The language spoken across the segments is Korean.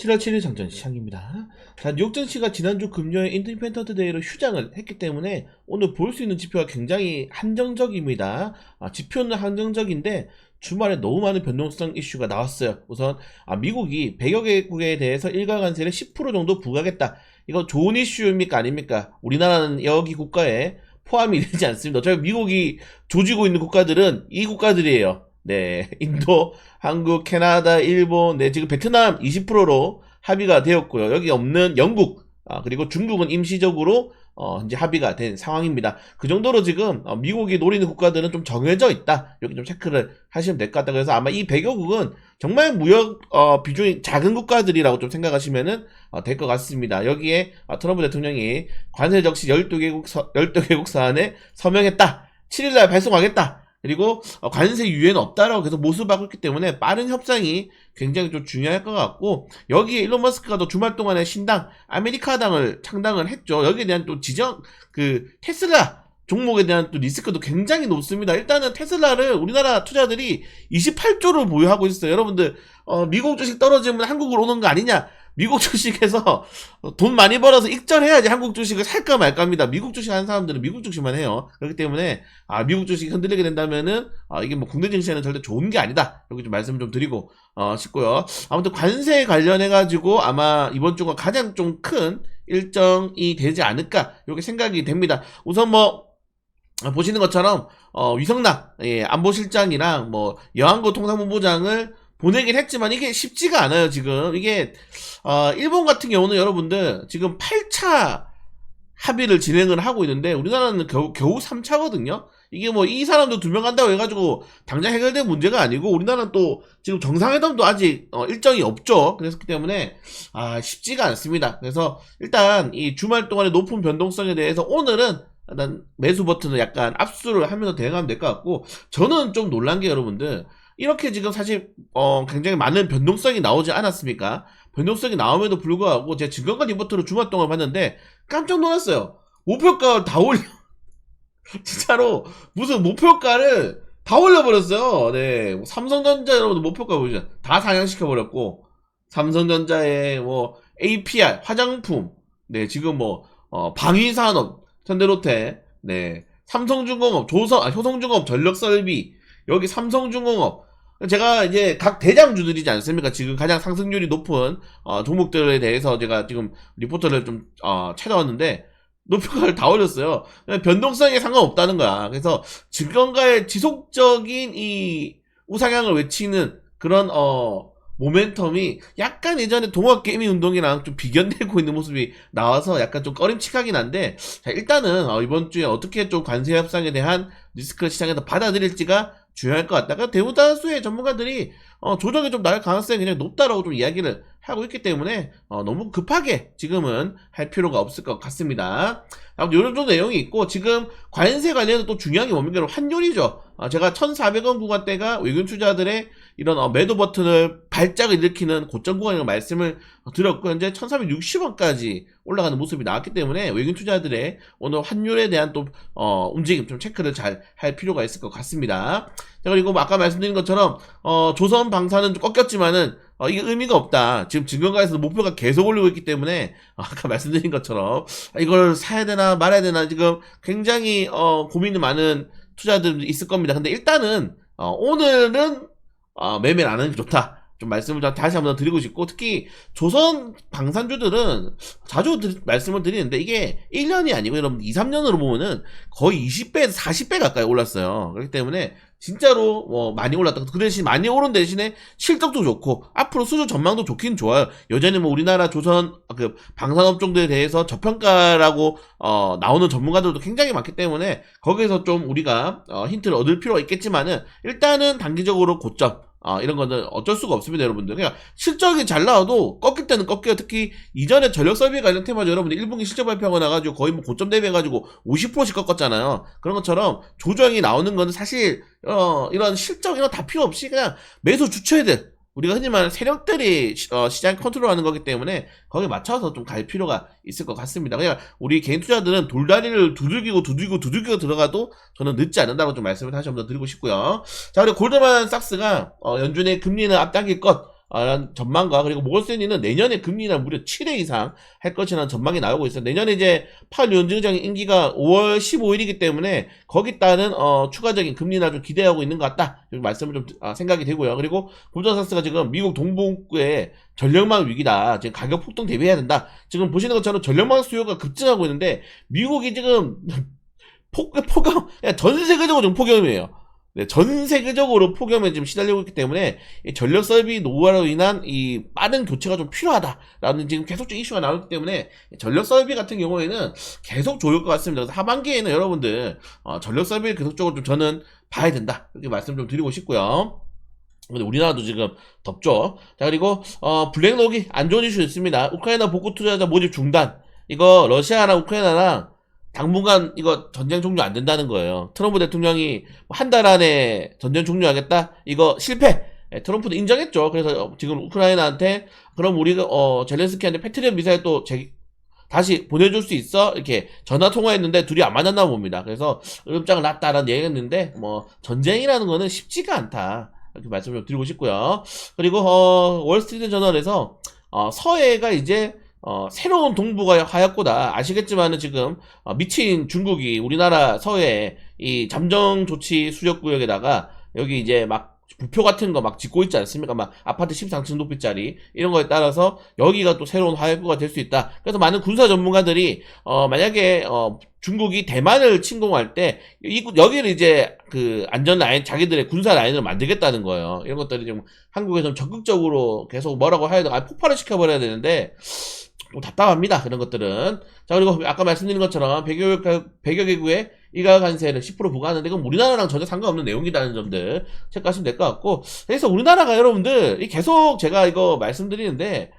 7월 7일 장전 시장입니다. 자, 뉴욕 증시가 지난주 금요일 인디펜던트 데이로 휴장을 했기 때문에 오늘 볼 수 있는 지표가 굉장히 한정적입니다. 아, 지표는 한정적인데 주말에 너무 많은 변동성 이슈가 나왔어요. 우선 아, 미국이 100여 개국에 대해서 일가 관세를 10% 정도 부과하겠다. 이거 좋은 이슈입니까 아닙니까? 우리나라는 여기 국가에 포함이 되지 않습니다. 어차피 미국이 조지고 있는 국가들은 이 국가들이에요. 네, 인도, 한국, 캐나다, 일본, 네, 지금 베트남 20%로 합의가 되었고요. 여기 없는 영국, 아, 그리고 중국은 임시적으로 어, 이제 합의가 된 상황입니다. 그 정도로 지금 어, 미국이 노리는 국가들은 좀 정해져 있다. 여기 좀 체크를 하시면 될 것 같다. 그래서 아마 이 100여국은 정말 무역 어, 비중이 작은 국가들이라고 좀 생각하시면은 어, 될것 같습니다. 여기에 어, 트럼프 대통령이 관세 적시 12개국, 서, 12개국 사안에 서명했다. 7일날 발송하겠다. 그리고 어, 관세 유예는 없다라고 계속 모습하고 있기 때문에 빠른 협상이 굉장히 좀 중요할 것 같고 여기에 일론 머스크가 또 주말 동안에 신당 아메리카당을 창당을 했죠. 여기에 대한 또 지정 그 테슬라 종목에 대한 또 리스크도 굉장히 높습니다. 일단은 테슬라를 우리나라 투자들이 28조를 보유하고 있어요. 여러분들 어, 미국 주식 떨어지면 한국으로 오는 거 아니냐? 미국 주식에서 돈 많이 벌어서 익절해야지 한국 주식을 살까 말까 합니다. 미국 주식 하는 사람들은 미국 주식만 해요. 그렇기 때문에 아 미국 주식 흔들리게 된다면은 아 이게 뭐 국내 증시에는 절대 좋은 게 아니다. 이렇게 좀 말씀을 좀 드리고 어 싶고요. 아무튼 관세 관련해 가지고 아마 이번 주가 가장 좀 큰 일정이 되지 않을까 이렇게 생각이 됩니다. 우선 뭐 아, 보시는 것처럼 어, 위성락 예, 안보실장이랑 뭐 여한고 통상본부장을 보내긴 했지만 이게 쉽지가 않아요 지금. 이게 어, 일본 같은 경우는 여러분들 지금 8차 합의를 진행을 하고 있는데 우리나라는 겨우, 겨우 3차거든요. 이게 뭐 이 사람도 두 명 간다고 해가지고 당장 해결된 문제가 아니고 우리나라는 또 지금 정상회담도 아직 어, 일정이 없죠. 그랬기 때문에 아 쉽지가 않습니다. 그래서 일단 이 주말 동안의 높은 변동성에 대해서 오늘은 일단 매수 버튼을 약간 압수를 하면서 대응하면 될 것 같고 저는 좀 놀란 게 여러분들 이렇게 지금 사실 어 굉장히 많은 변동성이 나오지 않았습니까? 변동성이 나옴에도 불구하고 제가 증권가 리포트를 주말 동안 봤는데 깜짝 놀랐어요. 목표가 다 올려 진짜로 무슨 목표가를 다 올려버렸어요. 네뭐 삼성전자 여러분들 목표가 보이죠? 다 상향시켜 버렸고 삼성전자의 뭐 APR 화장품 네 지금 뭐 어, 방위산업 현대로테, 네, 삼성중공업, 조선, 아, 효성중공업 전력설비, 여기 삼성중공업. 제가 이제 각 대장주들이지 않습니까? 지금 가장 상승률이 높은 어, 종목들에 대해서 제가 지금 리포터를 좀 어, 찾아왔는데 높이가를 다 올렸어요. 변동성에 상관없다는 거야. 그래서 증권가의 지속적인 이 우상향을 외치는 그런 어 모멘텀이 약간 예전에 동학 게이밍 운동이랑 좀 비견되고 있는 모습이 나와서 약간 좀 꺼림칙하긴 한데 자, 일단은 어, 이번 주에 어떻게 좀 관세 협상에 대한 리스크를 시장에서 받아들일지가 중요할 것 같다. 그러니까 대부다수의 전문가들이 어, 조정이 좀 나을 가능성이 굉장히 높다라고 좀 이야기를 하고 있기 때문에 어, 너무 급하게 지금은 할 필요가 없을 것 같습니다. 아무튼 이런 정도 내용이 있고 지금 관세 관련해서 또 중요한 게 뭡니까? 환율이죠. 어, 제가 1,400원 구간대가 외국인 투자들의 이런 어, 매도 버튼을 발작을 일으키는 고점 구간이라고 말씀을 드렸고 현재 1,360원까지 올라가는 모습이 나왔기 때문에 외국인 투자들의 오늘 환율에 대한 또 어, 움직임 좀 체크를 잘 할 필요가 있을 것 같습니다. 자, 그리고 뭐 아까 말씀드린 것처럼 어, 조선 방사는 좀 꺾였지만은 어, 이게 의미가 없다. 지금 증권가에서 목표가 계속 올리고 있기 때문에 어, 아까 말씀드린 것처럼 이걸 사야 되나 말아야 되나 지금 굉장히 어, 고민이 많은 투자들도 있을 겁니다. 근데 일단은 어, 오늘은 어, 매매를 안 하는 게 좋다. 좀 말씀을 좀 다시 한번 드리고 싶고 특히 조선 방산주들은 자주 드- 말씀을 드리는데 이게 1년이 아니고 여러분 2, 3년으로 보면은 거의 20배에서 40배 가까이 올랐어요. 그렇기 때문에 진짜로 뭐 많이 올랐다. 그 대신 많이 오른 대신에 실적도 좋고 앞으로 수주 전망도 좋긴 좋아요. 여전히 뭐 우리나라 조선 그 방산업 종들에 대해서 저평가라고 어, 나오는 전문가들도 굉장히 많기 때문에 거기에서 좀 우리가 어, 힌트를 얻을 필요가 있겠지만은 일단은 단기적으로 고점 아, 이런 거는 어쩔 수가 없습니다, 여러분들. 그냥 실적이 잘 나와도 꺾일 때는 꺾여요. 특히 이전에 전력 설비 관련 테마죠. 여러분들 1분기 실적 발표가 나가지고 거의 뭐 고점 대비해가지고 50%씩 꺾었잖아요. 그런 것처럼 조정이 나오는 거는 사실, 어, 이런 실적 이런 거다 필요 없이 그냥 매수 주체들, 우리가 흔히 말하는 세력들이 시- 어, 시장 컨트롤하는 거기 때문에 거기에 맞춰서 좀 갈 필요가 있을 것 같습니다. 그냥 우리 개인 투자들은 돌다리를 두들기고 두들기고 두들기고 들어가도 저는 늦지 않는다고 좀 말씀을 다시 한번 더 드리고 싶고요. 자, 그리고 골드만 삭스가 어, 연준의 금리는 앞당길 것 전망과 그리고 모건스탠리는 내년에 금리나 무려 7회 이상 할 것이라는 전망이 나오고 있어요. 내년에 이제 파월 연준장 임기가 5월 15일이기 때문에 거기 따른 어, 추가적인 금리나 좀 기대하고 있는 것 같다. 이렇게 말씀을 좀 아, 생각이 되고요. 그리고 고전사스가 지금 미국 동북부의 전력망 위기다. 지금 가격 폭등 대비해야 된다. 지금 보시는 것처럼 전력망 수요가 급증하고 있는데 미국이 지금 폭, 폭염, 전 세계적으로 좀 폭염이에요. 네, 전 세계적으로 폭염에 지금 시달리고 있기 때문에 이 전력 설비 노후화로 인한 이 빠른 교체가 좀 필요하다라는 지금 계속적 이슈가 나오기 때문에 전력 설비 같은 경우에는 계속 좋을 것 같습니다. 그래서 하반기에는 여러분들 어, 전력 설비를 계속적으로 좀 저는 봐야 된다 이렇게 말씀 좀 드리고 싶고요. 근데 우리나라도 지금 덥죠. 자 그리고 어, 블랙록이 안 좋은 이슈 있습니다. 우크라이나 복구 투자자 모집 중단. 이거 러시아랑 우크라이나랑 당분간 이거 전쟁 종료 안 된다는 거예요. 트럼프 대통령이 한 달 안에 전쟁 종료하겠다? 이거 실패! 예, 트럼프도 인정했죠. 그래서 지금 우크라이나한테 그럼 우리가 어 젤렌스키한테 패트리언 미사일 또 제, 다시 보내줄 수 있어? 이렇게 전화 통화했는데 둘이 안 만났나 봅니다. 그래서 으름장을 놨다라는 얘기했는데 뭐 전쟁이라는 거는 쉽지가 않다. 이렇게 말씀을 좀 드리고 싶고요. 그리고 어, 월스트리트 저널에서 어, 서해가 이제 어, 새로운 동북아 하얗고다. 아시겠지만은 지금 어, 미친 중국이 우리나라 서해 이 잠정 조치 수력 구역에다가 여기 이제 막 부표 같은 거 막 짓고 있지 않습니까? 막 아파트 13층 높이짜리 이런 거에 따라서 여기가 또 새로운 화약구가 될 수 있다. 그래서 많은 군사 전문가들이 어 만약에 어 중국이 대만을 침공할 때 이, 여기를 이제 그 안전 라인 자기들의 군사 라인을 만들겠다는 거예요. 이런 것들이 좀 한국에 좀 적극적으로 계속 뭐라고 해야 되나 아, 폭발을 시켜버려야 되는데 좀 답답합니다. 그런 것들은. 자, 그리고 아까 말씀드린 것처럼 100여, 100여 개국의 일가 관세를 10% 부과하는데 그건 우리나라랑 전혀 상관없는 내용이라는 점들 체크하시면 될 것 같고. 그래서 우리나라가 여러분들, 이 계속 제가 이거 말씀드리는데,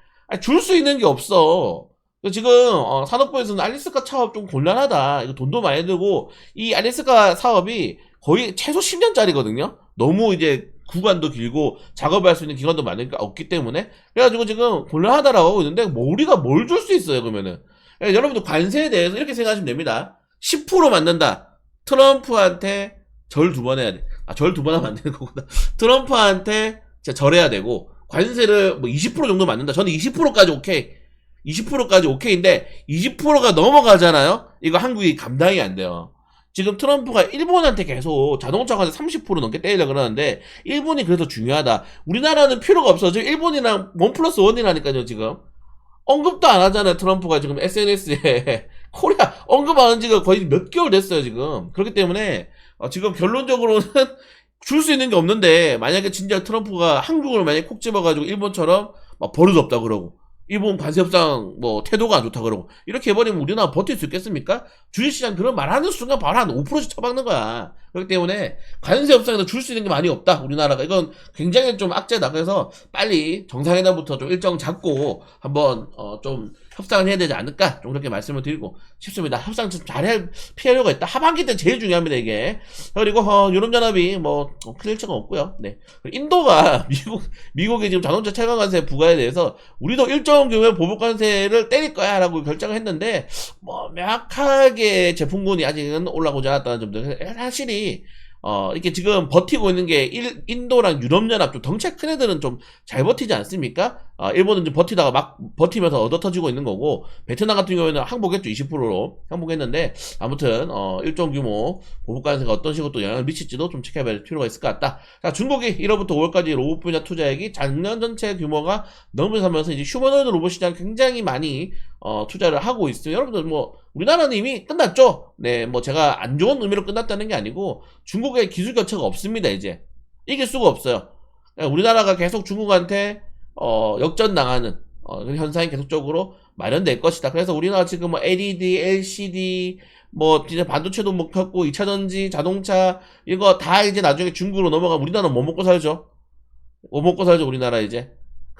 줄 수 있는 게 없어. 지금, 어, 산업부에서는 알리스카 사업 좀 곤란하다. 이거 돈도 많이 들고, 이 알리스카 사업이 거의 최소 10년짜리거든요? 너무 이제 구간도 길고 작업할 수 있는 기간도 많으니까 없기 때문에 그래가지고 지금 곤란하다라고 하고 있는데 뭐 우리가 뭘 줄 수 있어요 그러면은. 그러니까 여러분들 관세에 대해서 이렇게 생각하시면 됩니다. 10% 만든다. 트럼프한테 절 두 번 해야 돼 아 절 두 번 하면 안 되는 거구나. 트럼프한테 진짜 절해야 되고 관세를 뭐 20% 정도 만든다. 저는 20%까지 오케이. 20%까지 오케이인데 20%가 넘어가잖아요? 이거 한국이 감당이 안 돼요 지금 트럼프가 일본한테 계속 자동차 관세 30% 넘게 떼려고 그러는데 일본이 그래서 중요하다. 우리나라는 필요가 없어. 지금 일본이랑 원 플러스 원이라니까요, 지금. 언급도 안 하잖아요, 트럼프가 지금 SNS에. 코리아 언급하는 지가 거의 몇 개월 됐어요, 지금. 그렇기 때문에 어, 지금 결론적으로는 줄 수 있는 게 없는데 만약에 진짜 트럼프가 한국을 만약에 콕 집어가지고 일본처럼 막 버릇 없다 그러고 일본 관세협상 뭐 태도가 안 좋다 그러고 이렇게 해버리면 우리나라 버틸 수 있겠습니까? 주식시장 그런 말하는 순간 바로 한 5%씩 쳐박는 거야. 그렇기 때문에 관세협상에서 줄 수 있는 게 많이 없다. 우리나라가 이건 굉장히 좀 악재다. 그래서 빨리 정상회담부터 좀 일정 잡고 한번 어좀 협상을 해야 되지 않을까 좀 그렇게 말씀을 드리고 싶습니다. 협상 좀 잘해 피하려고 했다. 하반기 때 제일 중요합니다 이게. 그리고 어, 유럽연합이 뭐큰 일치가 없고요. 네. 인도가 미국 미국의 지금 자동차 차관 관세 부과에 대해서 우리도 일정 규모의 보복 관세를 때릴 거야라고 결정을 했는데 뭐 명확하게 제품군이 아직은 올라오지 않았다는 점들 사실이 어, 이렇게 지금 버티고 있는 게 일, 인도랑 유럽연합 좀 덩치 큰 애들은 좀 잘 버티지 않습니까? 어, 일본은 좀 버티다가 막 버티면서 얻어 터지고 있는 거고, 베트남 같은 경우에는 항복했죠. 20%로 항복했는데, 아무튼, 어, 일정 규모 보복 관세가 어떤 식으로 또 영향을 미칠지도 좀 지켜봐야 필요가 있을 것 같다. 자, 중국이 1월부터 5월까지 로봇 분야 투자액이 작년 전체 규모가 넘어서면서 이제 휴머노이드 로봇 시장 굉장히 많이 어, 투자를 하고 있어요. 여러분들 뭐 우리나라는 이미 끝났죠. 네, 뭐 제가 안 좋은 의미로 끝났다는 게 아니고 중국의 기술 교체가 없습니다. 이제 이길 수가 없어요. 그러니까 우리나라가 계속 중국한테 어, 역전 당하는 어, 현상이 계속적으로 마련될 것이다. 그래서 우리나라 지금 뭐 LED, LCD 뭐 이제 반도체도 못 켰고 2차 전지, 자동차 이거 다 이제 나중에 중국으로 넘어가면 우리나라는 뭐 먹고 살죠? 뭐 먹고 살죠 우리나라 이제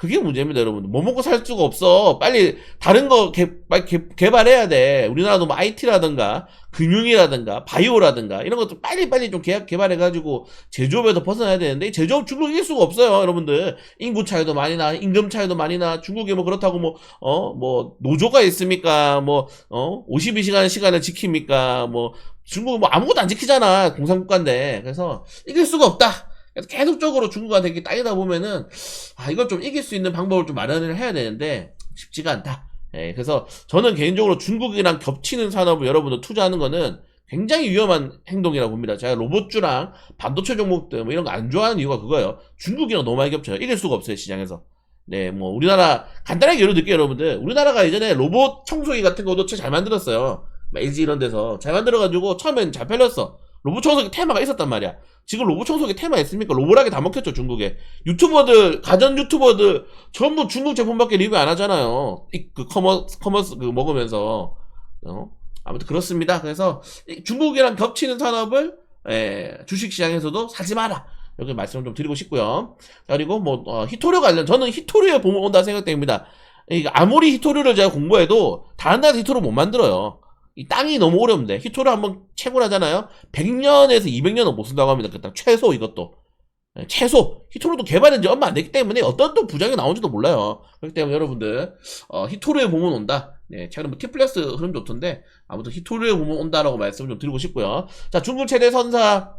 그게 문제입니다, 여러분. 뭐 먹고 살 수가 없어. 빨리 다른 거 개, 빨리 개, 개 발해야 돼. 우리나라도 뭐 IT라든가 금융이라든가 바이오라든가 이런 것도 빨리빨리 좀 개, 개발해가지고 제조업에서 벗어나야 되는데 이 제조업 중국 이길 수가 없어요, 여러분들. 인구 차이도 많이 나, 임금 차이도 많이 나. 중국이 뭐 그렇다고 뭐, 어, 뭐, 노조가 있습니까? 뭐, 어, 52시간 시간을 지킵니까? 뭐, 중국은 뭐 아무것도 안 지키잖아. 공산국가인데. 그래서 이길 수가 없다. 그래서 계속적으로 중국한테 이렇게 따이다 보면은 아 이걸 좀 이길 수 있는 방법을 좀 마련을 해야 되는데 쉽지가 않다. 예, 그래서 저는 개인적으로 중국이랑 겹치는 산업을 여러분들 투자하는 거는 굉장히 위험한 행동이라고 봅니다. 제가 로봇주랑 반도체 종목들 뭐 이런 거 안 좋아하는 이유가 그거예요. 중국이랑 너무 많이 겹쳐요. 이길 수가 없어요 시장에서. 네, 뭐 우리나라 간단하게 예를 들게요, 여러분들. 우리나라가 예전에 로봇 청소기 같은 것도 잘 만들었어요. 뭐 LG 이런 데서 잘 만들어가지고 처음엔 잘 팔렸어. 로봇 청소기 테마가 있었단 말이야. 지금 로봇 청소기 테마 있습니까? 로봇하게 다 먹혔죠, 중국에. 유튜버들, 가전 유튜버들, 전부 중국 제품밖에 리뷰 안 하잖아요. 이, 그, 커머스, 커머스, 그, 먹으면서. 어? 아무튼 그렇습니다. 그래서, 이 중국이랑 겹치는 산업을, 에, 주식시장에서도 사지 마라. 여기 말씀을 좀 드리고 싶고요. 자, 그리고 뭐, 어, 히토류 관련, 저는 히토류에 보면 온다 생각됩니다. 아무리 히토류를 제가 공부해도, 다른 나라 히토류 못 만들어요. 이 땅이 너무 어려운데 히토를 한번 채굴하잖아요. 100년에서 200년은 못 쓴다고 합니다. 그딱 최소 이것도. 예, 최소. 히토르도 개발한 지 얼마 안 됐기 때문에 어떤 또 부작용이 나온지도 몰라요. 그렇기 때문에 여러분들 어, 히토르에 보면 온다. 네, 최근에 뭐 티플렉스 흐름 좋던데 아무튼 히토르에 보면 온다라고 말씀을 좀 드리고 싶고요. 자 중국 최대 선사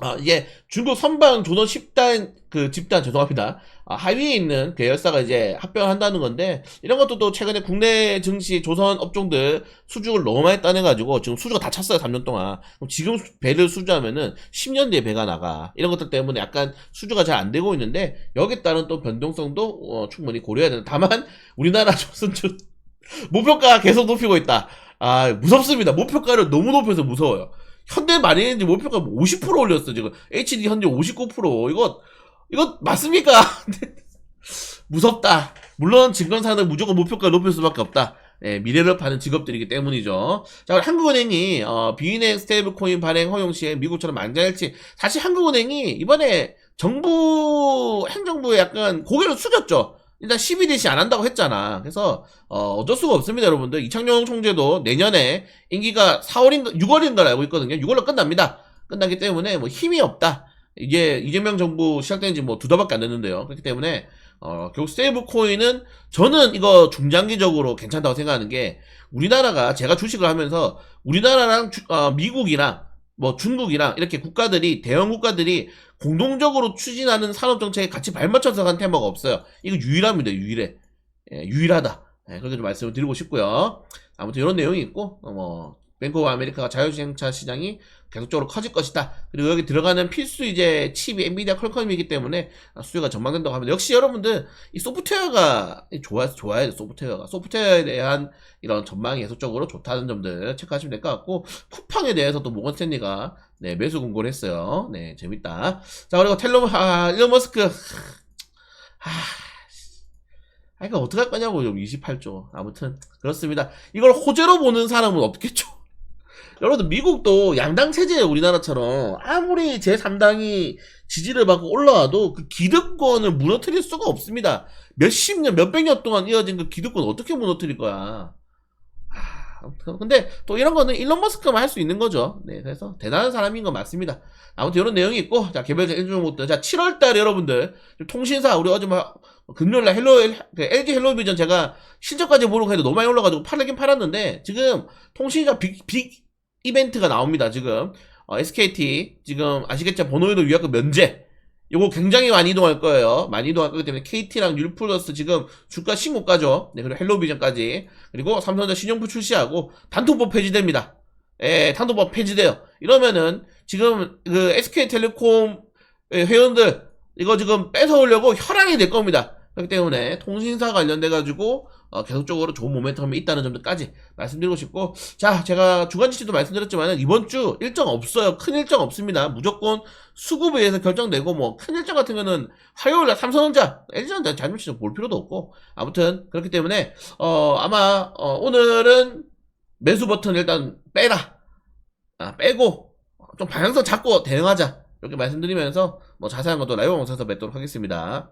아, 이게 중국 선방 조선 10단 그 집단 죄송합니다. 아, 하위에 있는 계열사가 이제 합병을 한다는 건데 이런 것도 또 최근에 국내 증시 조선 업종들 수주를 너무 많이 따내가지고 지금 수주가 다 찼어요 3년 동안. 지금 수- 배를 수주하면은 10년 뒤에 배가 나가 이런 것들 때문에 약간 수주가 잘 안 되고 있는데 여기에 따른 또 변동성도 어, 충분히 고려해야 되는. 다만 우리나라 조선주 목표가 계속 높이고 있다. 아 무섭습니다. 목표가를 너무 높여서 무서워요. 현대 마린지 목표가 50% 올렸어 지금 HD 현재 59% 이거 이거 맞습니까? 무섭다. 물론 증권사는 무조건 목표가 높일 수밖에 없다. 예, 미래를 파는 직업들이기 때문이죠. 자, 한국은행이 어, 비은행 스테이블코인 발행 허용 시에 미국처럼 만장일치. 사실 한국은행이 이번에 정부 행정부에 약간 고개를 숙였죠. 일단 12대시 안 한다고 했잖아. 그래서 어, 어쩔 수가 없습니다, 여러분들. 이창용 총재도 내년에 임기가 4월인가 6월인가 알고 있거든요. 6월로 끝납니다. 끝나기 때문에 뭐 힘이 없다. 이게 이재명 정부 시작된 지 뭐 두 달밖에 안 됐는데요. 그렇기 때문에 어, 결국 세이브 코인은 저는 이거 중장기적으로 괜찮다고 생각하는 게 우리나라가 제가 주식을 하면서 우리나라랑 주- 어, 미국이랑 뭐 중국이랑 이렇게 국가들이 대형 국가들이 공동적으로 추진하는 산업 정책에 같이 발맞춰서 간 테마가 없어요. 이거 유일합니다. 유일해. 예, 유일하다. 예, 그렇게 좀 말씀을 드리고 싶고요. 아무튼 이런 내용이 있고 어, 뭐 뱅크 오브 아메리카가 자율주행차 시장이 계속적으로 커질 것이다. 그리고 여기 들어가는 필수 이제 칩이 엔비디아 퀄컴이기 때문에 수요가 전망된다고 합니다. 역시 여러분들 이 소프트웨어가 좋아 좋아야 돼 소프트웨어가 소프트웨어에 대한 이런 전망이 계속적으로 좋다는 점들 체크하시면 될 것 같고 쿠팡에 대해서 또 모건 스탠리가 네, 매수 공고를 했어요. 네, 재밌다. 자, 그리고 텔로 아, 일론 머스크 아, 아, 이거 어떡할 거냐고, 28조. 아무튼, 그렇습니다. 이걸 호재로 보는 사람은 없겠죠. 여러분들, 미국도 양당 체제예요, 우리나라처럼. 아무리 제3당이 지지를 받고 올라와도 그 기득권을 무너뜨릴 수가 없습니다. 몇십 년, 몇백 년 동안 이어진 그 기득권 어떻게 무너뜨릴 거야. 아, 근데 또 이런 거는 일론 머스크만 할 수 있는 거죠. 네, 그래서 대단한 사람인 건 맞습니다. 아무튼 이런 내용이 있고, 자, 개별적 인종목들. 자, 7월달에 여러분들, 통신사, 우리 어제 뭐, 금요일날 헬로, 그 LG 헬로비전 제가 실적까지 보러 가도 너무 많이 올라가지고 팔긴 팔았는데, 지금 통신사 빅, 빅 이벤트가 나옵니다, 지금. 어, SKT, 지금 아시겠죠? 번호에도 위약금 면제. 요거 굉장히 많이 이동할 거예요. 많이 이동할 거기 때문에 KT랑 율플러스 지금 주가 신고가죠. 네, 그리고 헬로비전까지. 그리고 삼성전자 신용부 출시하고 단톡법 폐지됩니다. 예, 단톡법 폐지돼요. 이러면은 지금 그 SK텔레콤 회원들 이거 지금 뺏어오려고 혈안이 될 겁니다. 그렇기 때문에 통신사 관련돼 가지고 어, 계속적으로 좋은 모멘텀이 있다는 점들까지 말씀드리고 싶고 자 제가 주간 지치도 말씀드렸지만 이번 주 일정 없어요. 큰 일정 없습니다. 무조건 수급에 의해서 결정되고 뭐 큰 일정 같은 거는 화요일날 삼성전자 LG전자 잘못치서 볼 필요도 없고 아무튼 그렇기 때문에 어 아마 어, 오늘은 매수 버튼 일단 빼라. 아, 빼고 좀 방향성 잡고 대응하자. 이렇게 말씀드리면서 뭐 자세한 것도 라이브 영상에서 뵙도록 하겠습니다.